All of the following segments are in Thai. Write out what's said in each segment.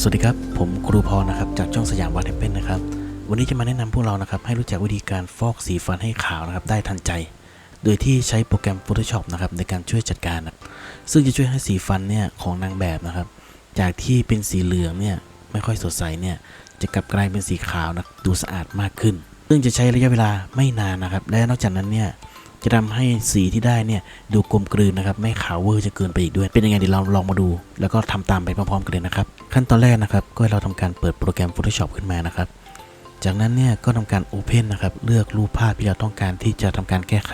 สวัสดีครับ ผมครูพรนะครับ จากช่องสยามวาเทมเปิลนะครับ วันนี้จะมาแนะนำพวกเรานะครับ ให้รู้จักวิธีการฟอกสีฟันให้ขาวนะครับ ได้ทันใจ โดยที่ใช้โปรแกรม Photoshop นะครับ ในการช่วยจัดการนะซึ่งจะช่วยให้สีฟันเนี่ยของนางแบบนะครับ จากที่เป็นสีเหลืองเนี่ยไม่ค่อยสดใสเนี่ยจะกลับกลายเป็นสีขาวนะดูสะอาดมากขึ้น ซึ่งจะใช้ระยะเวลาไม่นานนะครับ และนอกจากนั้นเนี่ย จะทำให้สีที่ได้เนี่ยดูกลมกลืนนะครับไม่ขาวเวอร์จะเกินไปอีกด้วย เป็นยังไงเดี๋ยวเราลองมาดู แล้วก็ทำตามไปพร้อมๆกันเลยนะครับ ขั้นตอนแรกนะครับ ก็ให้เราทำการเปิดโปรแกรม Photoshop ขึ้นมานะครับ จากนั้นเนี่ยก็ทำการ Open นะครับเลือกรูปภาพที่เราต้องการที่จะทำการแก้ไข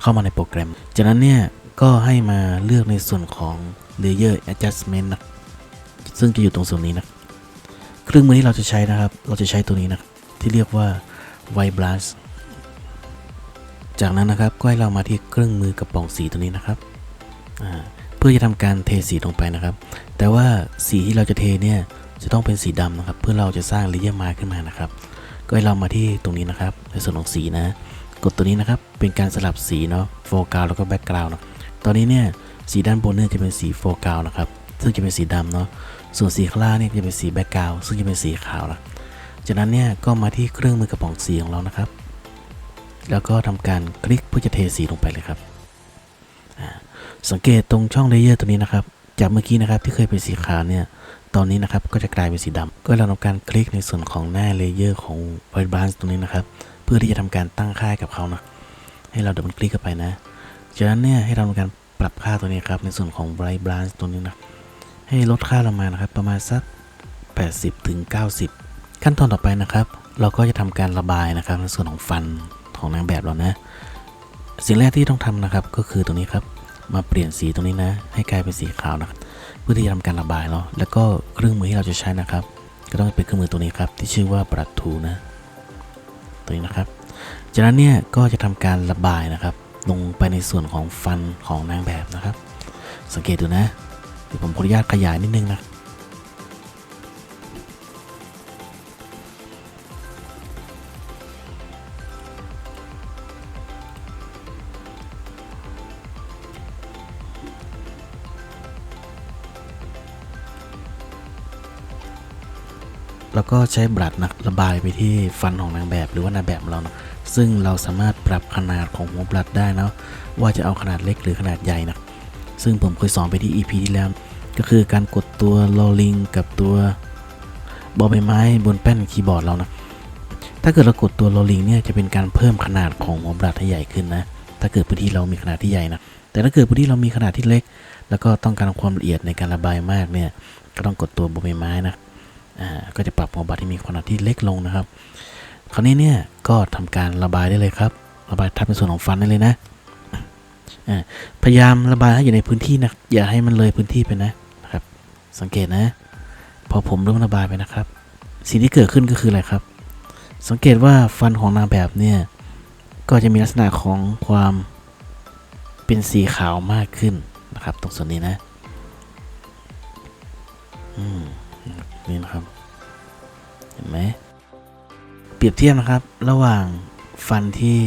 เข้ามาในโปรแกรม จากนั้นเนี่ยก็ให้มาเลือกในส่วนของ Layer Adjustment นะซึ่งจะอยู่ตรงส่วนนี้นะเครื่องมือที่เราจะใช้นะครับ เราจะใช้ตัวนี้นะที่เรียกว่า White Brush จากนั้นนะครับก็ให้เรามาที่เครื่องมือกระป๋องสีตัวนี้นะครับเพื่อจะทำการเทสีลงไปนะครับ แต่ว่าสีที่เราจะเทเนี่ยจะต้องเป็นสีดำนะครับ เพื่อเราจะสร้างเลเยอร์มาขึ้นมานะครับ ก็ให้เรามาที่ตรงนี้นะครับ ในส่วนของสีนะ กดตัวนี้นะครับเป็นการสลับสีเนาะโฟกัสแล้วก็แบ็กกราวน์นะตอนนี้เนี่ยสีด้านบนเนี่ยจะเป็นสีโฟกัสนะครับซึ่งจะเป็นสีดำเนาะส่วนสีข้างล่างเนี่ยจะเป็นสีแบ็กกราวน์ซึ่งจะเป็นสีขาวนะจากนั้นเนี่ยก็มาที่เครื่องมือกระป๋องสีของเรานะครับ แล้วก็ทำการคลิกเพื่อจะเทสีลงไปเลยครับ สังเกตตรงช่องเลเยอร์ตัวนี้นะครับ จากเมื่อกี้นะครับที่เคยเป็นสีขาวเนี่ย ตอนนี้นะครับก็จะกลายเป็นสีดำก็เราทำการคลิกในส่วนของหน้าเลเยอร์ของ White Balance ตรงนี้นะครับ เพื่อที่จะทำการตั้งค่ากับเขานะ ให้เราดับเบิลคลิกเข้าไปนะ จากนั้นเนี่ยให้เราทำการปรับค่าตัวนี้ครับในส่วนของ Bright Balance ตัวนี้นะ ให้ลดค่าลงมานะครับประมาณสัก 80ถึง90 ขั้นตอนต่อไปนะครับ เราก็จะทำการระบายนะครับในส่วนของฟัน ของนางแบบเรานะ สิ่งแรกที่ต้องทำนะครับก็คือตรงนี้ครับ มาเปลี่ยนสีตรงนี้นะ ให้กลายเป็นสีขาวนะครับเพื่อที่จะทำการระบายเนาะแล้วก็เครื่องมือที่เราจะใช้นะครับ ก็ต้องเป็นเครื่องมือตัวนี้ครับ ที่ชื่อว่าปรัดทูนะตัวนี้นะครับ จากนั้นเนี่ยก็จะทำการระบายนะครับ ลงไปในส่วนของฟันของนางแบบนะครับ สังเกตดูนะเดี๋ยวผมขออนุญาตขยายนิดนึงนะ แล้วก็ใช้บรัดนะระบายไปที่ฟันของนางแบบหรือว่านางแบบเรานะซึ่งเราสามารถปรับขนาดของหัวบรัดได้นะว่าจะเอาขนาดเล็กหรือขนาดใหญ่นะซึ่งผมเคยสอนไปที่ EP ที่แล้ว ก็คือการกดตัวลอลิงกับตัวบอใบไม้บนแป้นคีย์บอร์ดเรานะถ้าเกิดเรากดตัวลอลิงเนี่ยจะเป็นการเพิ่มขนาดของหัวบรัดให้ใหญ่ขึ้นนะถ้าเกิดพื้นที่เรามีขนาดที่ใหญ่นะแต่ถ้าเกิดพื้นที่เรามีขนาดที่เล็ก แล้วก็ต้องการความละเอียดในการระบายมากเนี่ยก็ต้องกดตัวบอใบไม้นะ ก็จะปรับหัวบัตรที่มีขนาดที่เล็กลงนะครับ คราวนี้เนี่ยก็ทำการระบายได้เลยครับ ระบายทับในส่วนของฟันได้เลยนะพยายามระบายให้อยู่ในพื้นที่นะอย่าให้มันเลยพื้นที่ไปนะนะครับ สังเกตนะ พอผมเริ่มระบายไปนะครับ สิ่งที่เกิดขึ้นก็คืออะไรครับ สังเกตว่าฟันของนางแบบเนี่ยก็จะมีลักษณะของความเป็นสีขาวมากขึ้นนะครับ ตรงส่วนนี้นะ นี่นะครับ เห็นไหม เปรียบเทียบนะครับ ระหว่างฟันที่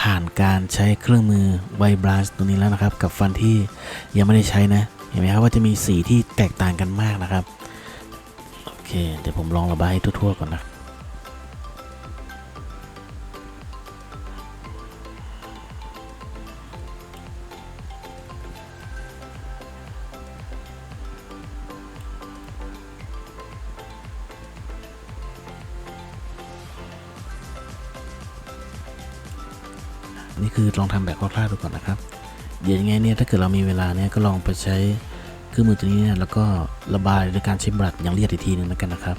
ผ่านการใช้เครื่องมือไวบลัสตัวนี้แล้วนะครับ กับฟันที่ยังไม่ได้ใช้นะ เห็นไหมครับว่าจะมีสีที่แตกต่างกันมากนะครับ โอเค เดี๋ยวผมลองระบายให้ทั่วๆก่อนนะ นี่คือลองทำแบบคร่าวๆดูก่อนนะครับ เดี๋ยวยังไงเนี่ยถ้าเกิดเรามีเวลาเนี่ยก็ลองไปใช้เครื่องมือตัวนี้เนี่ยแล้วก็ระบายด้วยการใช้บรัดอย่างละเอียดอีกทีหนึงแล้วกันนะครับ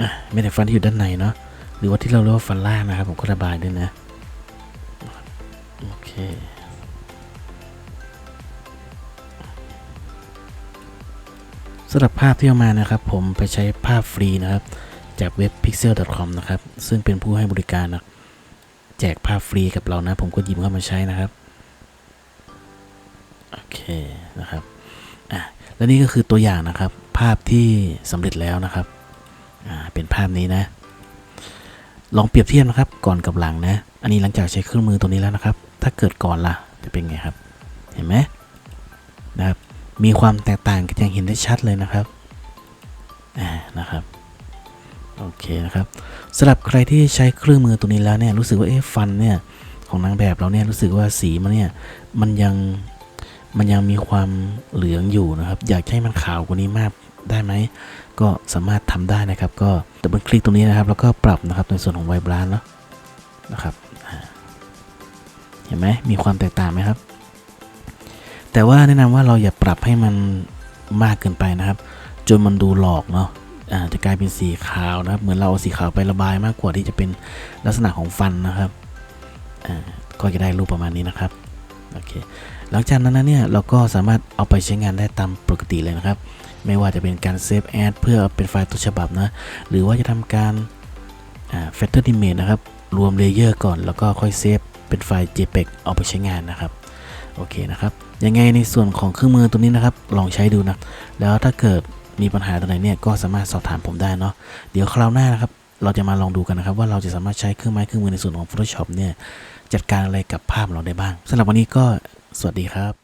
อะไม่แต่ฟันที่อยู่ด้านในเนาะหรือว่าที่เราเรียกว่าฟันล่างนะครับ ผมก็ระบายด้วยนะ สำหรับภาพที่เอามานะครับ ผมไปใช้ภาพฟรีนะครับ จากเว็บ pixel.com นะครับ ซึ่งเป็นผู้ให้บริการนะแจกภาพฟรีกับเรานะ ผมก็หยิบเข้ามาใช้นะครับโอเคนะครับอะและนี่ก็คือตัวอย่างนะครับ ภาพที่สำเร็จแล้วนะครับอ่าเป็นภาพนี้นะ ลองเปรียบเทียบนะครับ ก่อนกับหลังนะ อันนี้หลังจากใช้เครื่องมือตัวนี้แล้วนะครับ ถ้าเกิดก่อนล่ะจะเป็นไงครับ เห็นไหมนะครับ มีความแตกต่างกันอย่างเห็นได้ชัดเลยนะครับอ่านะครับโอเคนะครับสำหรับใครที่ใช้เครื่องมือตัวนี้แล้วเนี่ยรู้สึกว่าเอ๊ะฟันเนี่ยของนางแบบเราเนี่ยรู้สึกว่าสีมันเนี่ยมันยังมันยังมีความเหลืองอยู่นะครับ อยากให้มันขาวกว่านี้มากได้ไหมก็สามารถทำได้นะครับ ก็ดับเบิลคลิกตรงนี้นะครับ แล้วก็ปรับนะครับในส่วนของไวบรานเนาะนะครับเห็นไหมมีความแตกต่างไหมครับ แต่ว่าแนะนำว่าเราอย่าปรับให้มันมากเกินไปนะครับ จนมันดูหลอกเนาะอาจะกลายเป็นสีขาวนะครับ เหมือนเราเอาสีขาวไประบายมากกว่าที่จะเป็นลักษณะของฟันนะครับก็จะได้รูปประมาณนี้นะครับโอเคหลังจากนั้นนเนี่ยเราก็สามารถเอาไปใช้งานได้ตามปกติเลยนะครับ ไม่ว่าจะเป็นการเซฟแอดเพื่อเป็นไฟล์ต้นฉบับนะ หรือว่าจะทำการอ่า Factor Image นะครับ รวมเลเยอร์ก่อนแล้วก็ค่อยเซฟเป็นไฟล์ JPEG เอาไปใช้งานนะครับ โอเคนะครับยังไงในส่วนของเครื่องมือตัวนี้นะครับ ลองใช้ดูนะ แล้วถ้าเกิดมีปัญหาตรงไหนเนี่ยก็สามารถสอบถามผมได้เนาะเดี๋ยวคราวหน้านะครับ เราจะมาลองดูกันนะครับ ว่าเราจะสามารถใช้เครื่องไม้เครื่องมือในส่วนของ Photoshop เนี่ยจัดการอะไรกับภาพเราได้บ้างสำหรับวันนี้ก็สวัสดีครับ